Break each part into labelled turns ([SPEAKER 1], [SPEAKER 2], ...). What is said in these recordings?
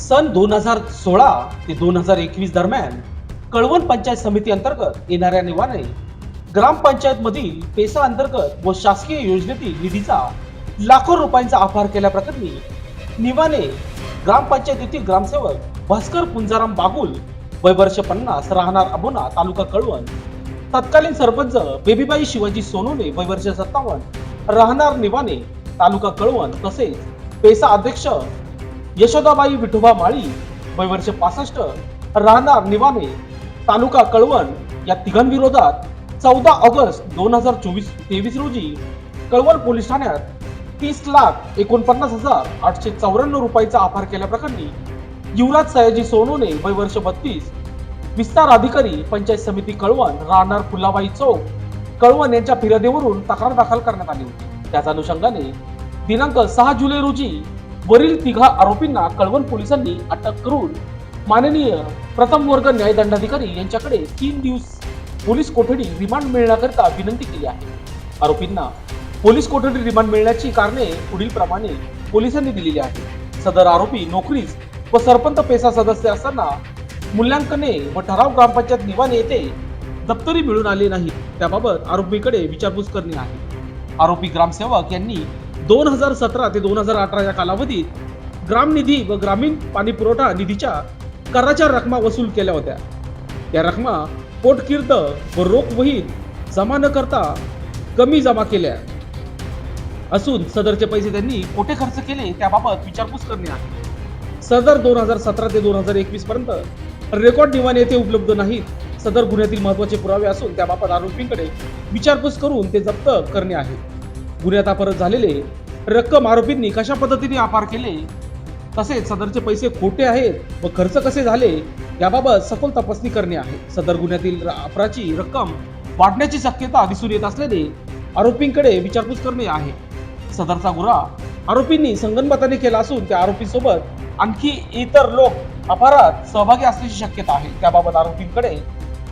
[SPEAKER 1] सन दोन हजार सोळा ते दोन हजार एकवीस दरम्यान कळवण पंचायत समिती अंतर्गत येणाऱ्या निवाने ग्रामपंचायत मधील पेसा अंतर्गत व शासकीय योजनेतील निधीचा लाखो रुपयांचा आभार केल्याप्रकरणी निवाने ग्रामपंचायतीतील ग्रामसेवक भास्कर पुंजाराम बागुल वय वर्ष पन्नास राहणार अबोना तालुका कळवण. तत्कालीन सरपंच बेबीबाई शिवाजी सोनोने वय वर्ष सत्तावन्न राहणार निवाने तालुका कळवण तसेच पेसा अध्यक्ष यशोदाबाई विठोबा माळी वय वर्ष पासष्ट राहणार निवाने तालुका कळवण या तिघांविरोधात चौदा ऑगस्ट दोन हजार चोवीस तेवीस रोजी कळवण पोलीस ठाण्यात तीस लाख एकोणपन्नास हजार आठशे चौऱ्याण्णव रुपयाचा आभार केल्याप्रकरणी युवराज सयाजी सोनूने वय वर्ष बत्तीस विस्तार अधिकारी पंचायत समिती कळवण राहणार फुलाबाई चौक कळवण यांच्या फिर्यादीवरून तक्रार दाखल करण्यात आली होती. त्याच अनुषंगाने दिनांक सहा जुलै रोजी वरील तिघा आरोपींना कळवण पोलिसांनी अटक करून माननीय प्रथम वर्ग न्यायदंडाधिकारी यांच्याकडे तीन दिवस पोलीस कोठडी रिमांड मिळण्याकरिता विनंती केली आहे. आरोपींना पोलीस कोठडी रिमांड मिळण्याची कारणे पुढील प्रमाणे पोलिसांनी दिलेली आहे सदर आरोपी नोकरीस व सरपंच पेसा सदस्य असताना मूल्यांकने व ठराव ग्रामपंचायत निवाने येथे दप्तरी मिळून आले नाहीत. त्याबाबत आरोपीकडे विचारपूस करणे आहे. आरोपी ग्रामसेवक यांनी दोन हजार सतरा ते दोन हजार अठरा या कालावधीत ग्रामनिधी व ग्रामीण पाणी पुरवठा निधीच्या कराच्या रकमा वसूल केल्या होत्या. या रकमा पोटकिर्द व रोख वहीत जमा न करता कमी जमा केल्या. असून सदरचे पैसे त्यांनी कोठे खर्च केले त्याबाबत विचारपूस करणे आहे. सदर दोन हजार सतरा ते दोन हजार एकवीस पर्यंत रेकॉर्ड निवाण येथे उपलब्ध नाहीत. सदर गुन्ह्यातील महत्त्वाचे पुरावे असून त्याबाबत आरोपींकडे विचारपूस करून ते जप्त करणे आहे. गुन्ह्यात परत झालेले रक्कम आरोपींनी कशा पद्धतीने अपार केले? तसेच सदरचे पैसे खोटे आहेत व खर्च कसे झाले? याबाबत सखोल तपासणी करणे आहे. सदर गुन्ह्यातील अपराची रक्कम वाढण्याची शक्यता दिसून येत असल्याने आरोपींकडे विचारपूस करणे आहे. सदरचा गुन्हा आरोपींनी संगनमताने केला असून त्या आरोपींसोबत आणखी इतर लोक अपराधात सहभागी असण्याची शक्यता आहे. त्याबाबत आरोपींकडे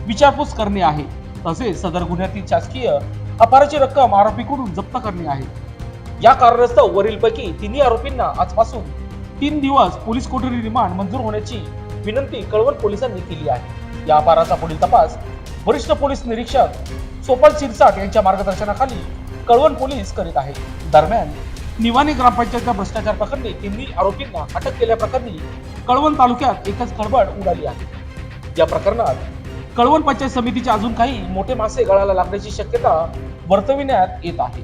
[SPEAKER 1] विचारपूस करणे आहे. तसेच सदर गुन्ह्यातील शासकीय अपाराची रक्कम आरोपीकडून जप्त करणे आहे. या कारणास्तव वरीलपैकी तिन्ही आरोपींना आजपासून तीन दिवस पोलीस कोठडी रिमांड मंजूर होण्याची विनंती कळवण पोलिसांनी केली आहे. या अपाराचा पुढील तपास वरिष्ठ पोलीस निरीक्षक सोपल शिरसाट यांच्या मार्गदर्शनाखाली कळवण पोलीस करीत आहेत दरम्यान निवाणी ग्रामपंचायतच्या भ्रष्टाचार प्रकरणी तिन्ही आरोपींना अटक केल्याप्रकरणी कळवण तालुक्यात एकच खळबळ उडाली आहे. या प्रकरणात कळवण पंचायत समितीचे अजून काही मोठे मासे गळाला लागण्याची शक्यता वर्तविण्यात येत आहे.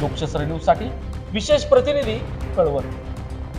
[SPEAKER 1] लोकशस्त्र न्यूजसाठी विशेष प्रतिनिधी कळवण.